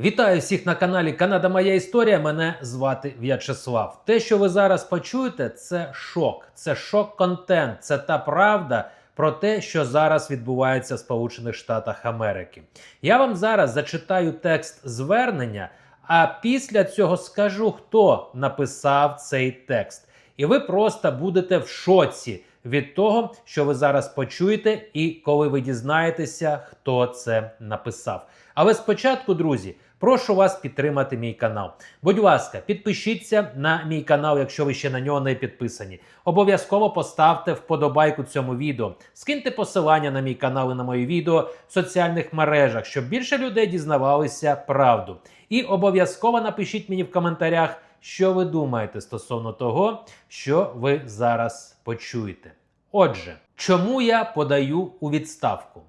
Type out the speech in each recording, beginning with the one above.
Вітаю всіх на каналі Канада Моя Історія. Мене звати В'ячеслав. Те, що ви зараз почуєте, це шок. Це шок-контент. Це та правда про те, що зараз відбувається в Сполучених Штатах Америки. Я вам зараз зачитаю текст звернення, а після цього скажу, хто написав цей текст. І ви просто будете в шоці від того, що ви зараз почуєте, і коли ви дізнаєтеся, хто це написав. Але спочатку, друзі, прошу вас підтримати мій канал. Будь ласка, підпишіться на мій канал, якщо ви ще на нього не підписані. Обов'язково поставте вподобайку цьому відео. Скиньте посилання на мій канал і на мої відео в соціальних мережах, щоб більше людей дізнавалися правду. І обов'язково напишіть мені в коментарях, що ви думаєте стосовно того, що ви зараз почуєте. Отже, чому я подаю у відставку?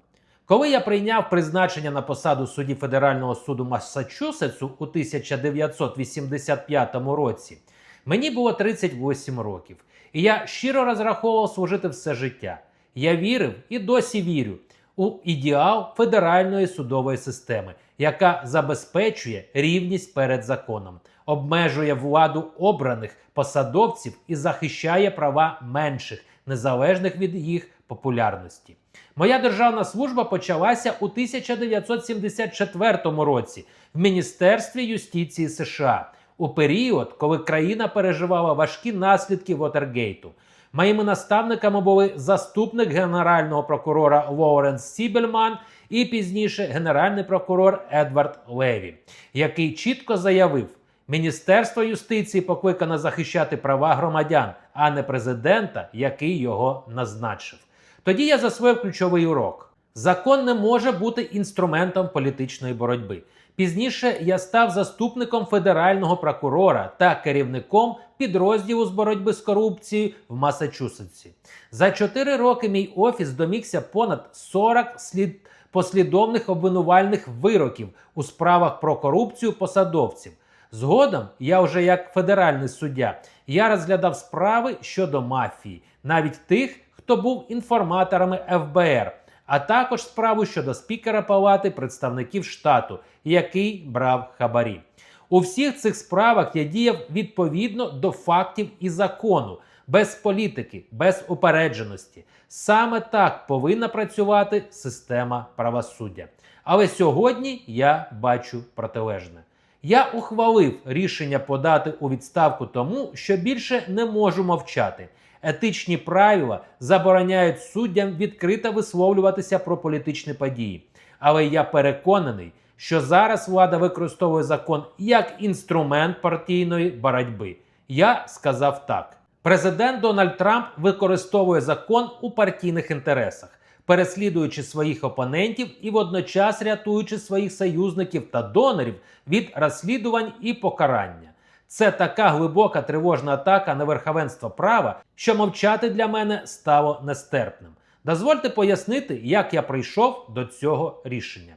Коли я прийняв призначення на посаду судді Федерального суду Массачусетсу у 1985 році, мені було 38 років, і я щиро розраховував служити все життя. Я вірив і досі вірю у ідеал федеральної судової системи, яка забезпечує рівність перед законом, обмежує владу обраних посадовців і захищає права менших, незалежних від їх популярності. Моя державна служба почалася у 1974 році в Міністерстві юстиції США у період, коли країна переживала важкі наслідки Вотергейту. Моїми наставниками були заступник генерального прокурора Лоуренс Сібельман і пізніше генеральний прокурор Едвард Леві, який чітко заявив: Міністерство юстиції покликано захищати права громадян, а не президента, який його назначив. Тоді я засвоїв ключовий урок: закон не може бути інструментом політичної боротьби. Пізніше я став заступником федерального прокурора та керівником підрозділу з боротьби з корупцією в Масачусетсі. За чотири роки мій офіс домігся понад 40 слід послідовних обвинувальних вироків у справах про корупцію посадовців. Згодом, я вже як федеральний суддя, я розглядав справи щодо мафії, навіть тих, хто був інформаторами ФБР, а також справу щодо спікера Палати представників штату, який брав хабарі. У всіх цих справах я діяв відповідно до фактів і закону, без політики, без упередженості. Саме так повинна працювати система правосуддя. Але сьогодні я бачу протилежне. Я ухвалив рішення подати у відставку тому, що більше не можу мовчати. Етичні правила забороняють суддям відкрито висловлюватися про політичні події. Але я переконаний, що зараз влада використовує закон як інструмент партійної боротьби. Я сказав так: президент Дональд Трамп використовує закон у партійних інтересах, переслідуючи своїх опонентів і водночас рятуючи своїх союзників та донорів від розслідувань і покарання. Це така глибока тривожна атака на верховенство права, що мовчати для мене стало нестерпним. Дозвольте пояснити, як я прийшов до цього рішення.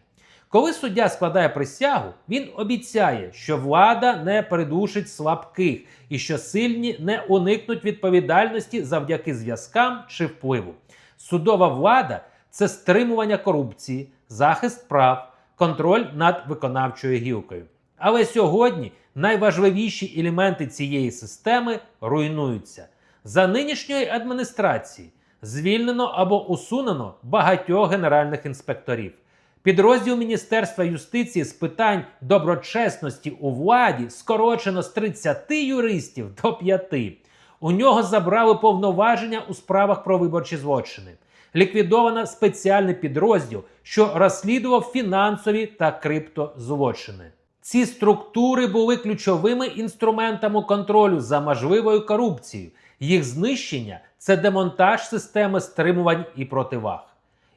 Коли суддя складає присягу, він обіцяє, що влада не придушить слабких і що сильні не уникнуть відповідальності завдяки зв'язкам чи впливу. Судова влада це стримування корупції, захист прав, контроль над виконавчою гілкою. Але сьогодні найважливіші елементи цієї системи руйнуються. За нинішньої адміністрації звільнено або усунено багатьох генеральних інспекторів. Підрозділ Міністерства юстиції з питань доброчесності у владі скорочено з 30 юристів до 5. У нього забрали повноваження у справах про виборчі злочини. Ліквідовано спеціальний підрозділ, що розслідував фінансові та криптозлочини. Ці структури були ключовими інструментами контролю за можливою корупцією. Їх знищення це демонтаж системи стримувань і противаг.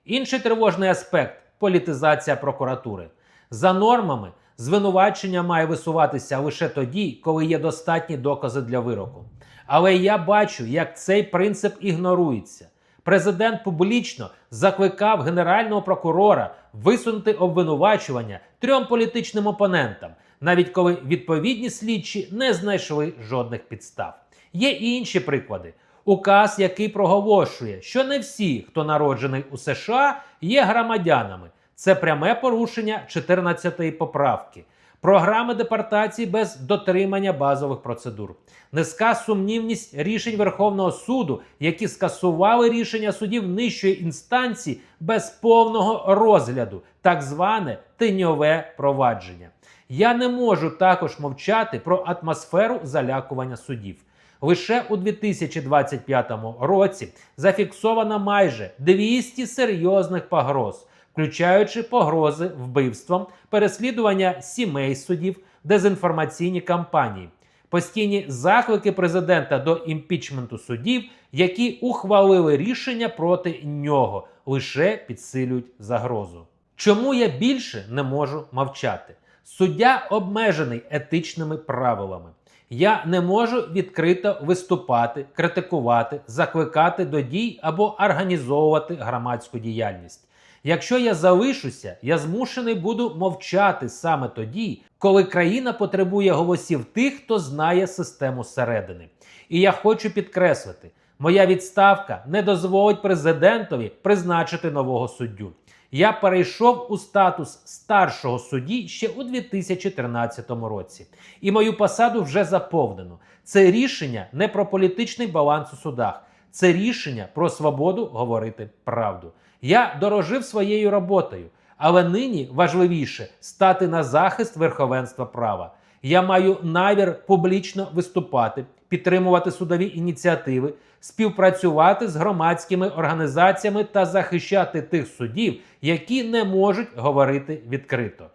Інший тривожний аспект політизація прокуратури. За нормами, звинувачення має висуватися лише тоді, коли є достатні докази для вироку. Але я бачу, як цей принцип ігнорується. Президент публічно закликав генерального прокурора висунути обвинувачування трьом політичним опонентам, навіть коли відповідні слідчі не знайшли жодних підстав. Є і інші приклади. Указ, який проголошує, що не всі, хто народжений у США, є громадянами. Це пряме порушення 14-ї поправки. Програми депортації без дотримання базових процедур, низька сумнівність рішень Верховного суду, які скасували рішення судів нижчої інстанції без повного розгляду, так зване тиньове провадження. Я не можу також мовчати про атмосферу залякування судів. Лише у 2025 році зафіксовано майже 200 серйозних погроз, включаючи погрози вбивством, переслідування сімей суддів, дезінформаційні кампанії, постійні заклики президента до імпічменту суддів, які ухвалили рішення проти нього, лише підсилюють загрозу. Чому я більше не можу мовчати? Суддя обмежений етичними правилами. Я не можу відкрито виступати, критикувати, закликати до дій або організовувати громадську діяльність. Якщо я залишуся, я змушений буду мовчати саме тоді, коли країна потребує голосів тих, хто знає систему зсередини. І я хочу підкреслити, моя відставка не дозволить президентові призначити нового суддю. Я перейшов у статус старшого судді ще у 2013 році, і мою посаду вже заповнено. Це рішення не про політичний баланс у судах, це рішення про свободу говорити правду. Я дорожив своєю роботою, але нині важливіше стати на захист верховенства права. Я маю намір публічно виступати, підтримувати судові ініціативи, співпрацювати з громадськими організаціями та захищати тих суддів, які не можуть говорити відкрито.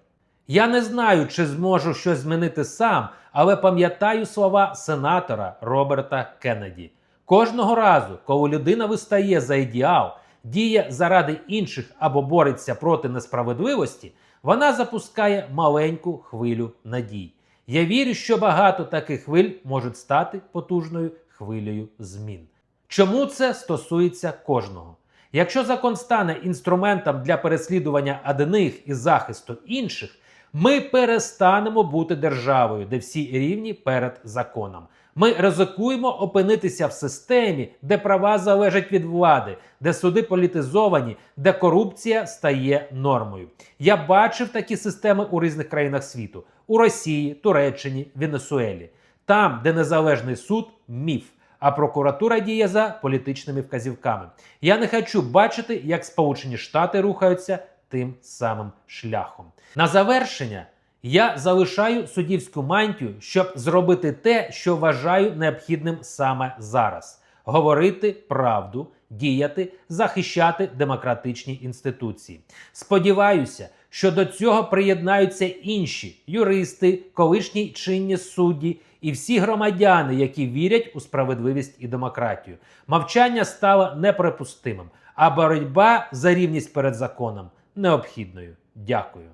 Я не знаю, чи зможу щось змінити сам, але пам'ятаю слова сенатора Роберта Кеннеді. Кожного разу, коли людина вистає за ідеал, діє заради інших або бореться проти несправедливості, вона запускає маленьку хвилю надій. Я вірю, що багато таких хвиль можуть стати потужною хвилею змін. Чому це стосується кожного? Якщо закон стане інструментом для переслідування одних і захисту інших, ми перестанемо бути державою, де всі рівні перед законом. Ми ризикуємо опинитися в системі, де права залежать від влади, де суди політизовані, де корупція стає нормою. Я бачив такі системи у різних країнах світу: у Росії, Туреччині, Венесуелі. Там, де незалежний суд міф, а прокуратура діє за політичними вказівками. Я не хочу бачити, як Сполучені Штати рухаються тим самим шляхом. На завершення. Я залишаю суддівську мантію, щоб зробити те, що вважаю необхідним саме зараз: говорити правду, діяти, захищати демократичні інституції. Сподіваюся, що до цього приєднаються інші юристи, колишні чинні судді і всі громадяни, які вірять у справедливість і демократію. Мовчання стало неприпустимим, а боротьба за рівність перед законом необхідною. Дякую.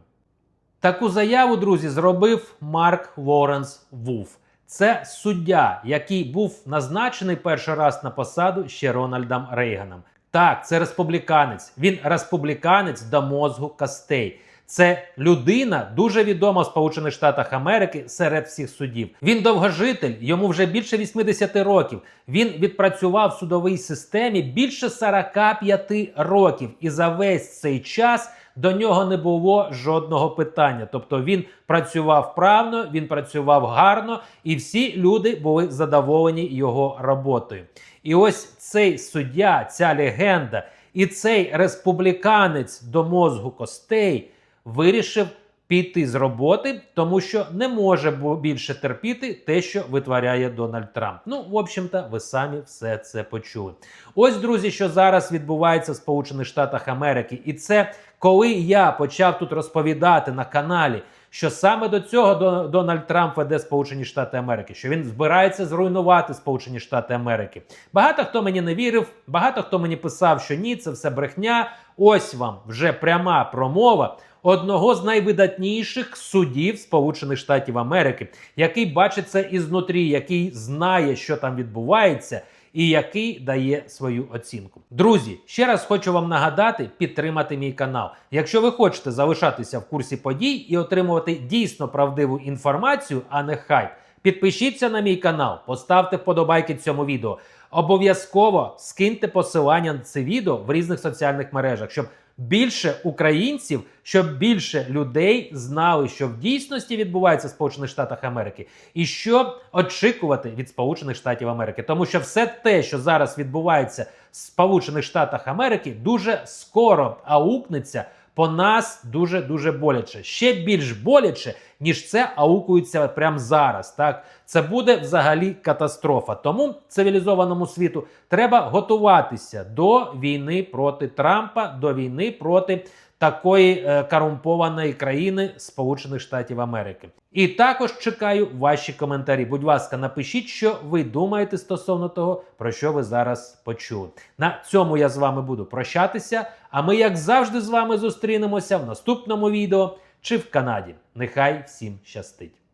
Таку заяву, друзі, зробив Марк Лоренс Вулф. Це суддя, який був назначений перший раз на посаду ще Рональдом Рейганом. Так, це республіканець. Він республіканець до мозгу костей. Це людина дуже відома в Сполучених Штатах Америки серед всіх суддів. Він довгожитель, йому вже більше 80 років. Він відпрацював в судовій системі більше 45 років, і за весь цей час до нього не було жодного питання. Тобто він працював правно, він працював гарно, і всі люди були задоволені його роботою. І ось цей суддя, ця легенда, і цей республіканець до мозгу костей вирішив піти з роботи, тому що не може більше терпіти те, що витворяє Дональд Трамп. Ну, в общем-то, ви самі все це почули. Ось, друзі, що зараз відбувається в Сполучених Штатах Америки, і це коли я почав тут розповідати на каналі. Що саме до цього Дональд Трамп веде Сполучені Штати Америки, що він збирається зруйнувати Сполучені Штати Америки. Багато хто мені не вірив, багато хто мені писав, що ні, це все брехня. Ось вам вже пряма промова одного з найвидатніших судів Сполучених Штатів Америки, який бачить це ізнутрі, який знає, що там відбувається. І який дає свою оцінку. Друзі, ще раз хочу вам нагадати підтримати мій канал. Якщо ви хочете залишатися в курсі подій і отримувати дійсно правдиву інформацію, а не хайп, підпишіться на мій канал, поставте вподобайки цьому відео. Обов'язково скиньте посилання на це відео в різних соціальних мережах, щоб більше українців, щоб більше людей знали, що в дійсності відбувається в Сполучених Штатах Америки, і що очікувати від Сполучених Штатів Америки. Тому що все те, що зараз відбувається в Сполучених Штатах Америки, дуже скоро аукнеться по нас дуже дуже боляче. Ще більш боляче, ніж це аукується прямо зараз. Так це буде взагалі катастрофа. Тому цивілізованому світу треба готуватися до війни проти Трампа, до війни проти такої е, корумпованої країни Сполучених Штатів Америки. І також чекаю ваші коментарі. Будь ласка, напишіть, що ви думаєте стосовно того, про що ви зараз почули. На цьому я з вами буду прощатися. А ми, як завжди, з вами зустрінемося в наступному відео чи в Канаді. Нехай всім щастить!